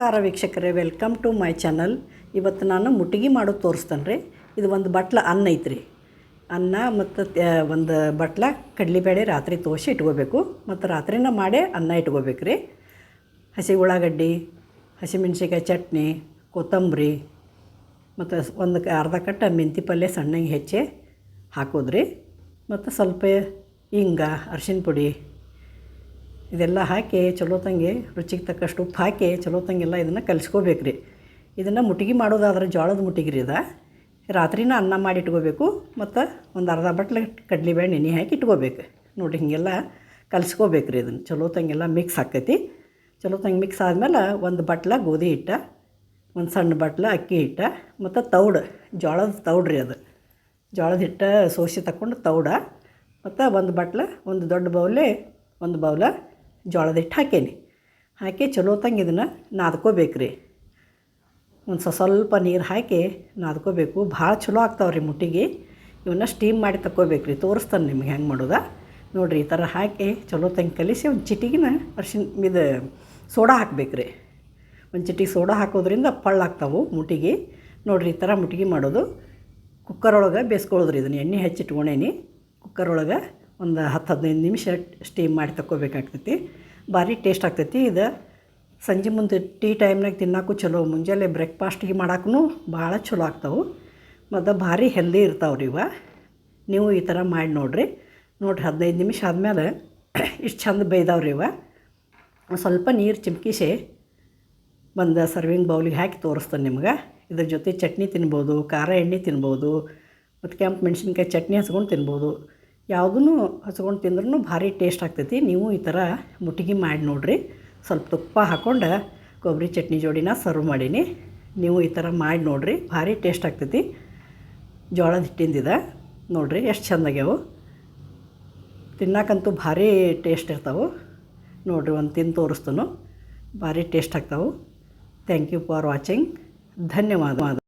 ನಮಸ್ಕಾರ ವೀಕ್ಷಕರೇ welcome to my channel ಇವತ್ತು ನಾನು ಮುಟ್ಟಿಗೆ ಮಾಡೋದು ತೋರಿಸ್ತೇನೆ ರೀ ಇದು ಒಂದು ಬಟ್ಲ ಅನ್ನ ಐತ್ರಿ. ಅನ್ನ ಮತ್ತು ಒಂದು ಬಟ್ಲ ಕಡಲೆಬೇಳೆ ರಾತ್ರಿ ತೋಸಿ ಇಟ್ಕೋಬೇಕು. ಮತ್ತು ರಾತ್ರಿನ ಮಾಡೇ ಅನ್ನ ಇಟ್ಕೋಬೇಕು ರೀ ಹಸಿ ಉಳ್ಳಾಗಡ್ಡಿ ಹಸಿಮೆಣ್ಸಿಕಾಯಿ ಚಟ್ನಿ, ಕೊತ್ತಂಬರಿ, ಮತ್ತು ಒಂದು ಅರ್ಧ ಕಟ್ಟ ಮೆಂತಿ ಪಲ್ಯ ಸಣ್ಣಗೆ ಹೆಚ್ಚಿ ಹಾಕೋದ್ರಿ. ಮತ್ತು ಸ್ವಲ್ಪ ಹಿಂಗ ಅರ್ಶಿನ ಪುಡಿ ಇದೆಲ್ಲ ಹಾಕಿ ಚಲೋ ತಂಗಿ, ರುಚಿಗೆ ತಕ್ಕಷ್ಟು ಉಪ್ಪು ಹಾಕಿ ಚಲೋ ತಂಗೆಲ್ಲ ಇದನ್ನು ಕಲಿಸ್ಕೋಬೇಕು ರೀ ಇದನ್ನು ಮುಟ್ಟಿಗೆ ಮಾಡೋದಾದ್ರೆ ಜೋಳದ ಮುಟ್ಟಿಗೆ ರೀ ಇದು. ರಾತ್ರಿನ ಅನ್ನ ಮಾಡಿ ಇಟ್ಕೋಬೇಕು, ಮತ್ತು ಒಂದು ಅರ್ಧ ಬಟ್ಲು ಕಡ್ಲೆಬೇಳೆ ನೆನೆ ಹಾಕಿ ಇಟ್ಕೋಬೇಕು. ನೋಡಿ ಹೀಗೆಲ್ಲ ಕಲಿಸ್ಕೋಬೇಕು ರೀ ಇದನ್ನು. ಚಲೋ ತಂಗೆಲ್ಲ ಮಿಕ್ಸ್ ಆಕೈತಿ. ಚಲೋ ತಂಗೆ ಮಿಕ್ಸ್ ಆದಮೇಲೆ ಒಂದು ಬಟ್ಲ ಗೋಧಿ ಹಿಟ್ಟ, ಒಂದು ಸಣ್ಣ ಬಟ್ಲ ಅಕ್ಕಿ ಹಿಟ್ಟ, ಮತ್ತು ತೌಡು, ಜೋಳದ ತೌಡ್ರಿ ಅದು. ಜೋಳದ ಹಿಟ್ಟು ಸೋಸಿ ತಗೊಂಡು ತೌಡ, ಮತ್ತು ಒಂದು ಬಟ್ಲ, ಒಂದು ದೊಡ್ಡ ಬೌಲೆ ಒಂದು ಬೌಲ ಜೋಳದ ಹಿಟ್ಟು ಹಾಕೇನಿ. ಹಾಕಿ ಚಲೋ ತಂಗೆ ಇದನ್ನು ನಾದ್ಕೋಬೇಕು ರೀ ಒಂದು ಸ್ವ- ಸ್ವಲ್ಪ ನೀರು ಹಾಕಿ ನಾದ್ಕೋಬೇಕು. ಭಾಳ ಚಲೋ ಆಗ್ತಾವೆ ರೀ ಮುಟ್ಟಿಗೆ. ಇವನ್ನ ಸ್ಟೀಮ್ ಮಾಡಿ ತಕ್ಕೋಬೇಕು ರೀ ತೋರಿಸ್ತಾನೆ ನಿಮ್ಗೆ ಹೆಂಗೆ ಮಾಡೋದ. ನೋಡಿರಿ ಈ ಥರ ಹಾಕಿ ಚಲೋ ತಂಗೆ ಕಲಿಸಿ ಒಂದು ಚಿಟಿಗಿನ ಅರ್ಶಿನ ಇದು ಸೋಡಾ ಹಾಕ್ಬೇಕು ರೀ ಒಂದು ಚಿಟಿಗೆ ಸೋಡಾ ಹಾಕೋದ್ರಿಂದ ಪಳ್ಳಾಗ್ತಾವೆ ಮುಟ್ಟಿಗೆ. ನೋಡಿರಿ ಈ ಥರ ಮುಟ್ಟಿಗೆ ಮಾಡೋದು. ಕುಕ್ಕರ್ ಒಳಗೆ ಬೇಯಿಸ್ಕೊಳ್ಳೋದ್ರಿ ಇದನ್ನು. ಎಣ್ಣೆ ಹೆಚ್ಚಿಟ್ಕೊಂಡೇನಿ ಕುಕ್ಕರ್ ಒಳಗೆ ಒಂದು ಹತ್ತು ಹದಿನೈದು ನಿಮಿಷ ಸ್ಟೀಮ್ ಮಾಡಿ ತಗೋಬೇಕಾಗ್ತೈತಿ ಭಾರಿ ಟೇಸ್ಟ್ ಆಗ್ತೈತಿ. ಇದು ಸಂಜೆ ಮುಂದೆ ಟೀ ಟೈಮ್ನಾಗ ತಿನ್ನೋಕ್ಕೂ ಚಲೋ. ಮುಂಜಾನೆ ಬ್ರೇಕ್ಫಾಸ್ಟಿಗೆ ಮಾಡೋಕ್ಕೂ ಭಾಳ ಚಲೋ ಆಗ್ತಾವೆ. ಮತ್ತು ಭಾರಿ ಹೆಲ್ದಿ ಇರ್ತಾವೆ ರೀ ಇವ. ನೀವು ಈ ಥರ ಮಾಡಿ ನೋಡಿರಿ. ನೋಡಿರಿ ಹದಿನೈದು ನಿಮಿಷ ಆದಮೇಲೆ ಇಷ್ಟು ಚಂದ ಬೇಯ್ದಾವ್ರಿ ಇವ. ಸ್ವಲ್ಪ ನೀರು ಚಿಮ್ಕಿಸಿ ಒಂದು ಸರ್ವಿಂಗ್ ಬೌಲಿಗೆ ಹಾಕಿ ತೋರಿಸ್ತೇನೆ ನಿಮ್ಗೆ. ಇದ್ರ ಜೊತೆ ಚಟ್ನಿ ತಿನ್ಬೋದು, ಖಾರ ಎಣ್ಣೆ ತಿನ್ಬೋದು, ಮತ್ತು ಕೆಂಪು ಮೆಣಸಿನ್ಕಾಯಿ ಚಟ್ನಿ ಹಚ್ಕೊಂಡು ತಿನ್ಬೋದು. ಯಾವುದೂ ಹಚ್ಕೊಂಡು ತಿಂದ್ರೂ ಭಾರಿ ಟೇಸ್ಟ್ ಆಗ್ತೈತಿ. ನೀವು ಈ ಥರ ಮುಟ್ಗಿ ಮಾಡಿ ನೋಡಿರಿ. ಸ್ವಲ್ಪ ತುಪ್ಪ ಹಾಕ್ಕೊಂಡು ಕೊಬ್ಬರಿ ಚಟ್ನಿ ಜೋಡಿನ ಸರ್ವ್ ಮಾಡೀನಿ. ನೀವು ಈ ಥರ ಮಾಡಿ ನೋಡಿರಿ. ಭಾರಿ ಟೇಸ್ಟ್ ಆಗ್ತೈತಿ. ಜೋಳದ ಹಿಟ್ಟಿಂದಿದ ನೋಡಿರಿ ಎಷ್ಟು ಚೆಂದಾಗ್ಯಾವು ತಿನ್ನಕ್ಕಂತೂ ಭಾರಿ ಟೇಸ್ಟ್ ಇರ್ತಾವೆ. ನೋಡಿರಿ ಒಂದು ತಿಂದು ತೋರಿಸ್ತನು. ಭಾರಿ ಟೇಸ್ಟ್ ಆಗ್ತಾವೆ. ಥ್ಯಾಂಕ್ ಯು ಫಾರ್ ವಾಚಿಂಗ್ ಧನ್ಯವಾದ.